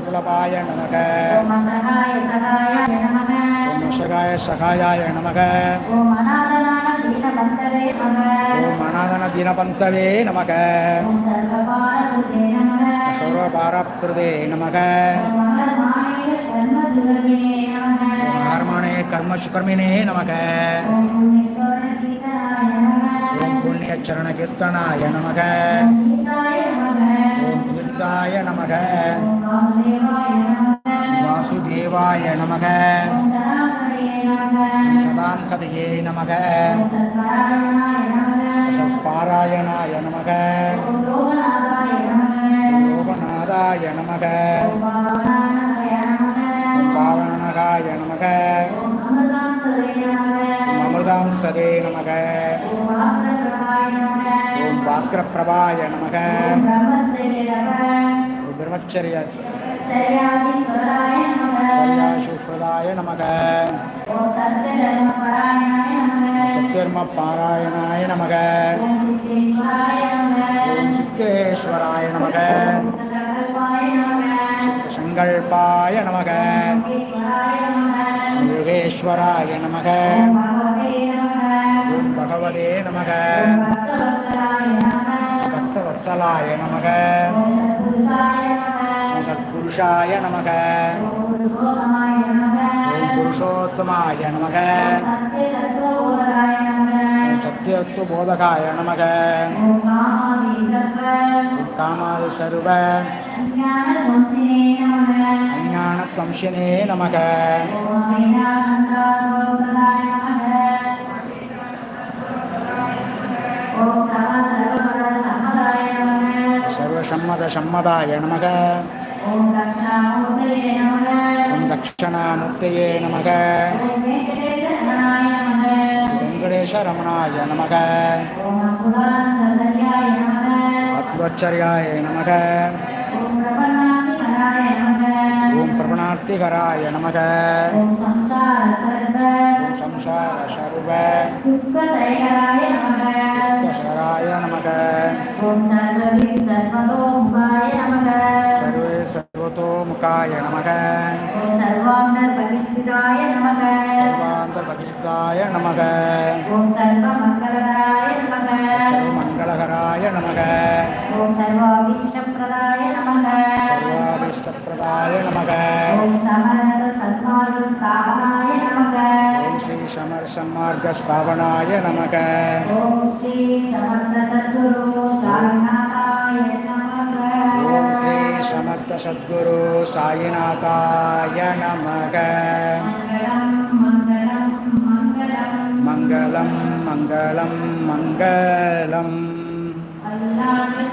சுருளபாய நமக ஓம் அசகாய சகாயாய நமக ஓம் அநாதன தினபந்தவே நமக ஓம் சர்வபாரபுதே நமக மகர்மாணிக கர்மசுகர்மிணே நமக ஓம் கீர்த்தனாய நமக ஓம் கீதாய நமக. ஓம் தீர்த்தாய நமக. ஓம் வாசுதேவாய நமக. வாசுதேவாய நமக. ஓம் தனாகரயே நமக. சதாங்கதையே நமக. ஓம் சத்பாராயணாய நமக சத்பாராயணாய நமக ஓம் லோகநாதாய நமக லோகநாதாய நமக ஓம் பாவனானதய நமக ஓம் பகவதே நமக. பக்தவத்சலாய நமக. சத்புருஷாய நமக. புருஷோத்தமாய நமக. ஓம் புருஷோத்தமாய நமக காமாதி சர்வ அஞ்ஞானத்வம்சினே நமக. சர்வசம்மத சம்மதாய நமக. ஓம் தட்சிணாமூர்த்தயே நமக. வெங்கடேஷ ரமணாய நமக. அற்புதானந்தசரியாய நமக. ஓம் பிரபன்னாதிகராய நமக. ஓம் பிரபணார்த்திகராய நமக. ஓம் சம்சார சர்வ ஓம் சர்வவித் சர்வதோமுகாய நமக சர்வே சர்வதோமுகாய நமக ஓம் நமக ஓம் சர்வமங்களகராய நமக சர்வமங்களகராய நமக ஓம் சர்வாபீஷ்டப்பிரதாய நமக சர்வாபீஷ்டப்பிரதாய நமக ஓம் சமரச ஸ்ரீ சமர் சன்மார்க்க ஸ்தாபனாய நமக. ஓம் ஸ்ரீ சமர்த்த சத்குரு சாயிநாதாய நமக. மங்களம் மங்களம் மங்களம். அல்லாண்டு